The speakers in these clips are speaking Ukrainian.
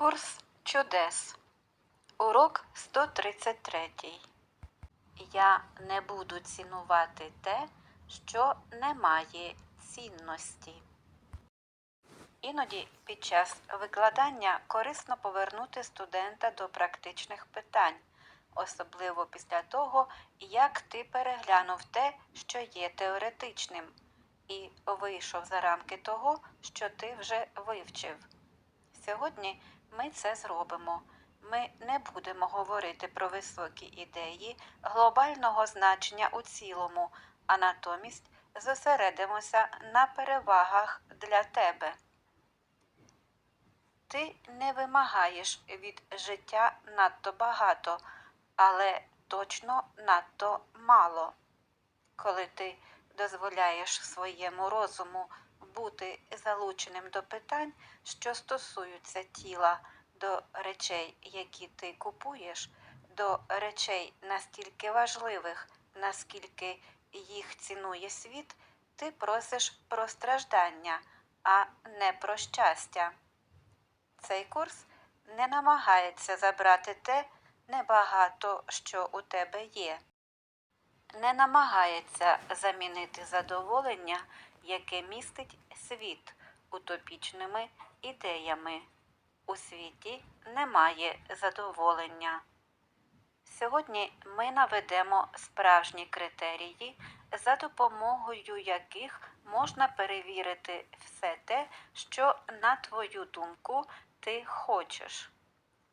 Курс чудес. Урок 133. Я не буду цінувати те, що не має цінності. Іноді під час викладання корисно повернути студента до практичних питань, особливо після того, як ти переглянув те, що є теоретичним, і вийшов за рамки того, що ти вже вивчив. Сьогодні ми це зробимо. Ми не будемо говорити про високі ідеї глобального значення у цілому, а натомість зосередимося на перевагах для тебе. Ти не вимагаєш від життя надто багато, але точно надто мало. Коли ти дозволяєш своєму розуму бути залученим до питань, що стосуються тіла, до речей, які ти купуєш, до речей настільки важливих, наскільки їх цінує світ, ти просиш про страждання, а не про щастя. Цей курс не намагається забрати те небагато, що у тебе є, не намагається замінити задоволення, яке містить світ утопічними ідеями. У світі немає задоволення. Сьогодні ми наведемо справжні критерії, за допомогою яких можна перевірити все те, що, на твою думку, ти хочеш.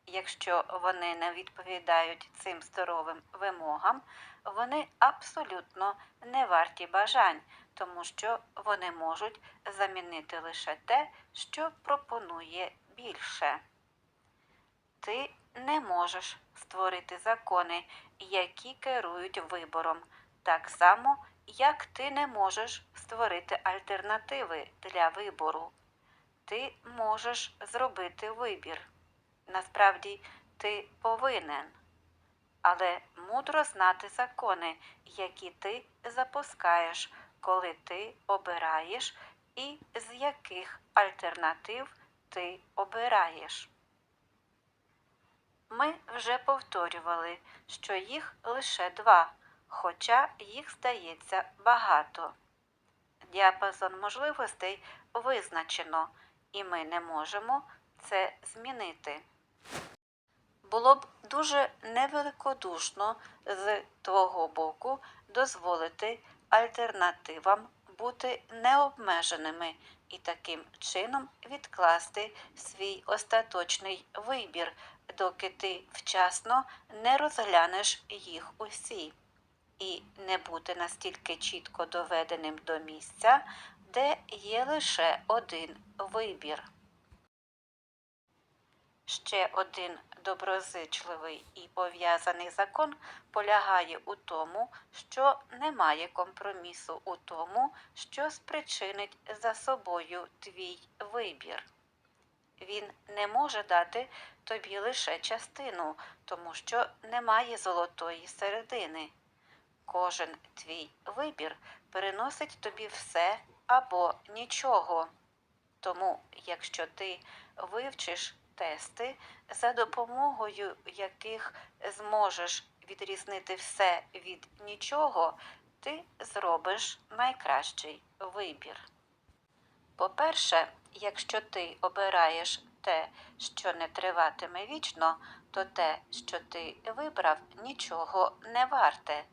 Якщо вони не відповідають цим здоровим вимогам, вони абсолютно не варті бажань, тому що вони можуть замінити лише те, що пропонує більше. Ти не можеш створити закони, які керують вибором, так само, як ти не можеш створити альтернативи для вибору. Ти можеш зробити вибір. Насправді, ти повинен, але мудро знати закони, які ти запускаєш, коли ти обираєш, і з яких альтернатив ти обираєш. Ми вже повторювали, що їх лише два, хоча їх здається багато. Діапазон можливостей визначено, і ми не можемо це змінити. Було б дуже невеликодушно з твого боку дозволити альтернативам бути необмеженими і таким чином відкласти свій остаточний вибір, доки ти вчасно не розглянеш їх усі, і не бути настільки чітко доведеним до місця, де є лише один вибір. Ще один доброзичливий і пов'язаний закон полягає у тому, що немає компромісу у тому, що спричинить за собою твій вибір. Він не може дати тобі лише частину, тому що немає золотої середини. Кожен твій вибір приносить тобі все або нічого. Тому, якщо ти вивчиш тести, за допомогою яких зможеш відрізнити все від нічого, ти зробиш найкращий вибір. По-перше, якщо ти обираєш те, що не триватиме вічно, то те, що ти вибрав, нічого не варте.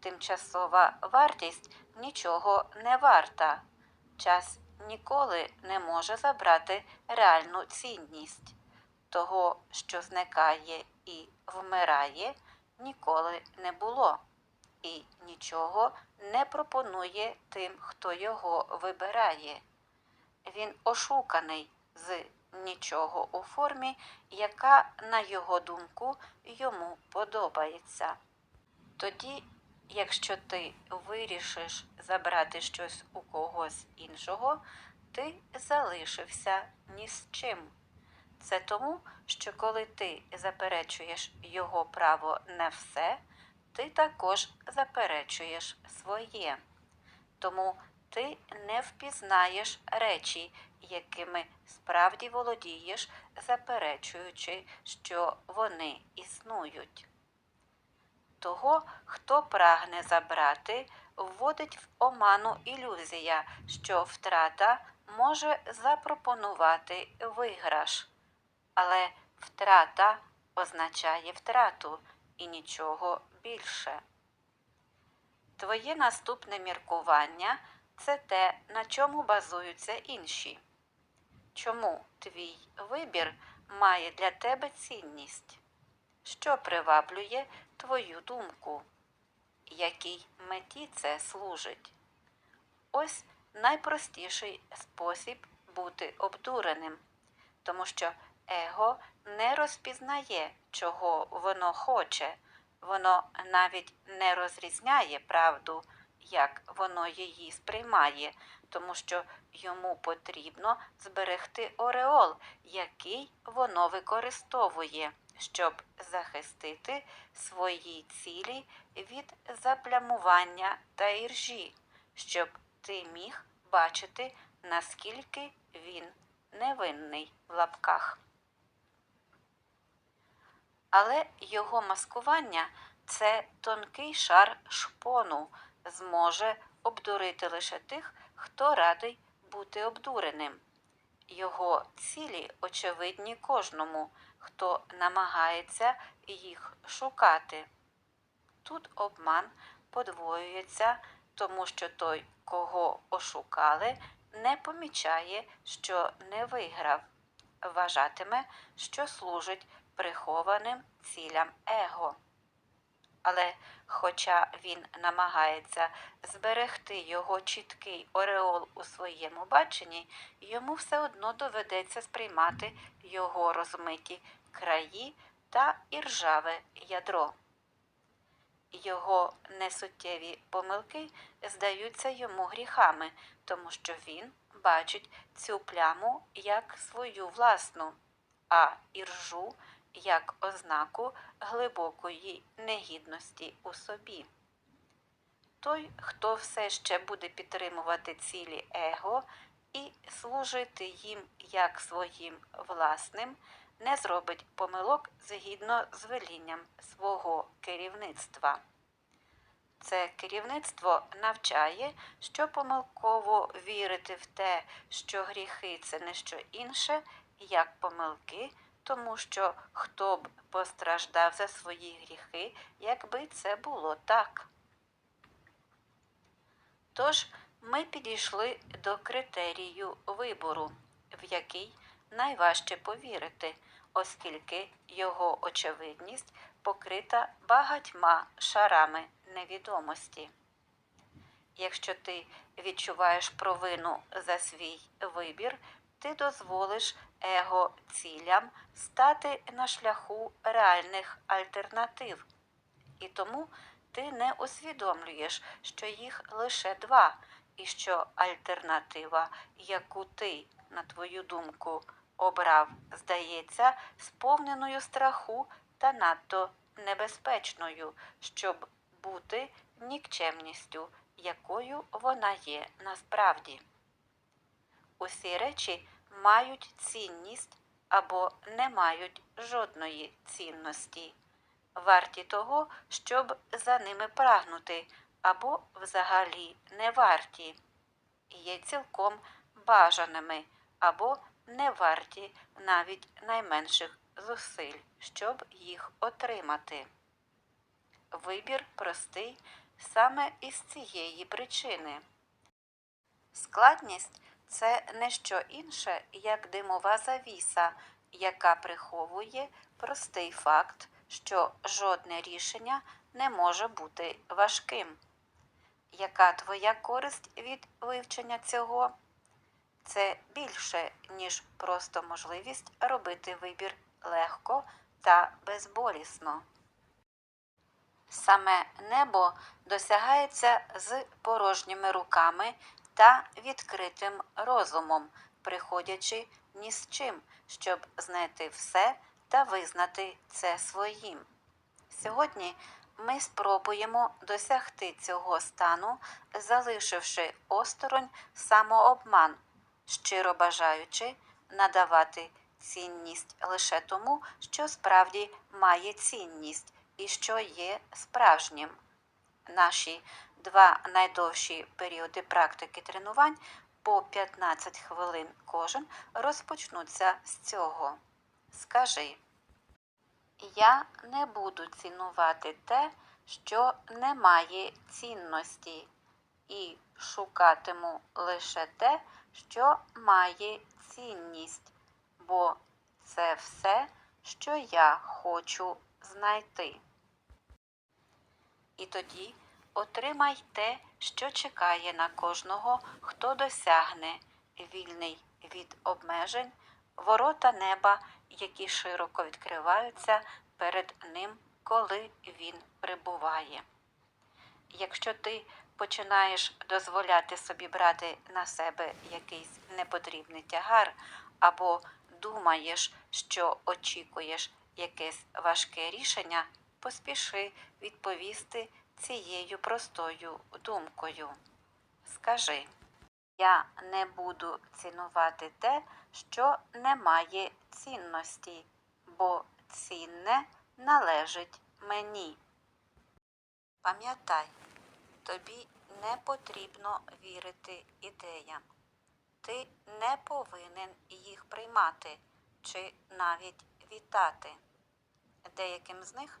Тимчасова вартість нічого не варта. Час ніколи не може забрати реальну цінність. Того, що зникає і вмирає, ніколи не було, і нічого не пропонує тим, хто його вибирає. Він ошуканий з нічого у формі, яка, на його думку, йому подобається. Тоді, якщо ти вирішиш забрати щось у когось іншого, ти залишився ні з чим. Це тому, що коли ти заперечуєш його право на все, ти також заперечуєш своє. Тому ти не впізнаєш речі, якими справді володієш, заперечуючи, що вони існують. Того, хто прагне забрати, вводить в оману ілюзія, що втрата може запропонувати виграш. Але втрата означає втрату і нічого більше. Твоє наступне міркування це те, на чому базуються інші. Чому твій вибір має для тебе цінність? Що приваблює твою думку? Якій меті це служить? Ось найпростіший спосіб бути обдуреним, тому що его не розпізнає, чого воно хоче, воно навіть не розрізняє правду, як воно її сприймає, тому що йому потрібно зберегти ореол, який воно використовує, щоб захистити свої цілі від заплямування та іржі, щоб ти міг бачити, наскільки він невинний в лапках. Але його маскування це тонкий шар шпону, зможе обдурити лише тих, хто радий бути обдуреним. Його цілі очевидні кожному, хто намагається їх шукати. Тут обман подвоюється, тому що той, кого ошукали, не помічає, що не виграв, вважатиме, що служить прихованим цілям его. Але, хоча він намагається зберегти його чіткий ореол у своєму баченні, йому все одно доведеться сприймати його розмиті краї та іржаве ядро. Його несуттєві помилки здаються йому гріхами, тому що він бачить цю пляму як свою власну, а іржу як ознаку глибокої негідності у собі. Той, хто все ще буде підтримувати цілі его і служити їм як своїм власним, не зробить помилок згідно з велінням свого керівництва. Це керівництво навчає, що помилково вірити в те, що гріхи це не що інше, як помилки, тому що хто б постраждав за свої гріхи, якби це було так. Тож ми підійшли до критерію вибору, в який найважче повірити, оскільки його очевидність покрита багатьма шарами невідомості. Якщо ти відчуваєш провину за свій вибір, ти дозволиш его цілям стати на шляху реальних альтернатив. І тому ти не усвідомлюєш, що їх лише два, і що альтернатива, яку ти, на твою думку, обрав, здається, сповненою страху та надто небезпечною, щоб бути нікчемністю, якою вона є насправді. Усі речі мають цінність або не мають жодної цінності, варті того, щоб за ними прагнути, або взагалі не варті, є цілком бажаними або не варті навіть найменших зусиль, щоб їх отримати. Вибір простий саме із цієї причини. Складність це не що інше, як димова завіса, яка приховує простий факт, що жодне рішення не може бути важким. Яка твоя користь від вивчення цього? Це більше, ніж просто можливість робити вибір легко та безболісно. Саме небо досягається з порожніми руками та відкритим розумом, приходячи ні з чим, щоб знайти все та визнати це своїм. Сьогодні ми спробуємо досягти цього стану, залишивши осторонь самообман, щиро бажаючи надавати цінність лише тому, що справді має цінність і що є справжнім. Наші два найдовші періоди практики тренувань по 15 хвилин кожен розпочнуться з цього. Скажи, я не буду цінувати те, що не має цінності, і шукатиму лише те, що має цінність, бо це все, що я хочу знайти. І тоді отримай те, що чекає на кожного, хто досягне вільний від обмежень, ворота неба, які широко відкриваються перед ним, коли він прибуває. Якщо ти починаєш дозволяти собі брати на себе якийсь непотрібний тягар, або думаєш, що очікуєш якесь важке рішення, поспіши відповісти цією простою думкою. Скажи, я не буду цінувати те, що не має цінності, бо цінне належить мені. Пам'ятай, тобі не потрібно вірити ідеям. Ти не повинен їх приймати чи навіть вітати. Деяким з них